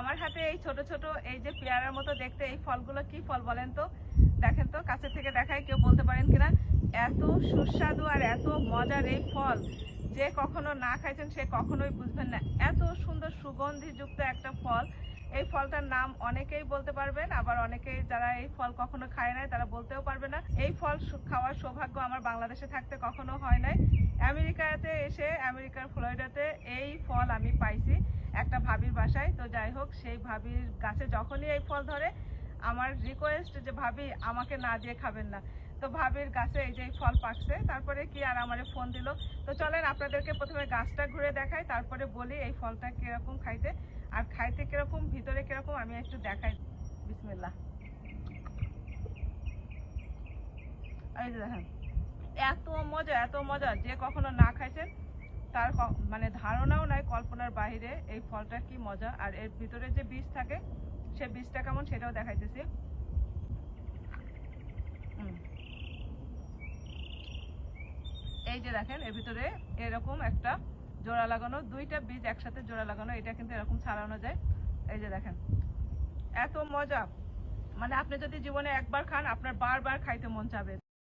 আমার হাতে এই ছোট ছোট, এই যে পেয়ারার মতো দেখতে এই ফলগুলো কি ফল বলেন তো? দেখেন তো, কাছে থেকে দেখায় কেউ বলতে পারেন কিনা? এত সুস্বাদু আর এত মজার এই ফল, যে কখনো না খাইছেন সে কখনোই বুঝবেন না। এত সুন্দর সুগন্ধিযুক্ত একটা ফল। এই ফলটার নাম অনেকেই বলতে পারবেন, আবার অনেকেই যারা এই ফল কখনো খায় নাই তারা বলতেও পারবে না। এই ফল খাওয়ার সৌভাগ্য আমার বাংলাদেশে থাকতে কখনো হয় নাই। আমেরিকাতে এসে, আমেরিকার ফ্লোরিডাতে এই ফল আমি পাইছি একটা ভাবির বাসায় তো যাই হোক, সেই ভাবির গাছে যখনই এই ফল ধরে, আমার রিকোয়েস্ট যে ভাবি আমাকে না দিয়ে খাবেন না। তো ভাবির গাছে এই যে ফল পাকছে, তারপরে কি আর আমারে ফোন দিল? তো চলেন আপনাদেরকে প্রথমে গাছটা ঘুরে দেখাই, তারপরে বলি এই ফলটা কীরকম খাইতে, আর খাইতে কীরকম, ভিতরে কীরকম, আমি একটু দেখাই। বিসমিল্লা এই যে দেখেন, এত মজা এত মজা, যে কখনো না খাইছেন তার মানে ধারণাও নাই কল্পনার বাইরে এই ফলটা কি মজা। আর এর ভিতরে যে বীজ থাকে, সে বীজটা কেমন সেটাও দেখাইতেছি। এই যে দেখেন, এর ভিতরে এরকম একটা জোড়া লাগানো, দুইটা বীজ একসাথে জোড়া লাগানো, এটা কিন্তু এরকম ছাড়ানো যায়। এই যে দেখেন, এত মজা। মানে আপনি যদি জীবনে একবার খান, আপনার বারবার খাইতে মন চাবে।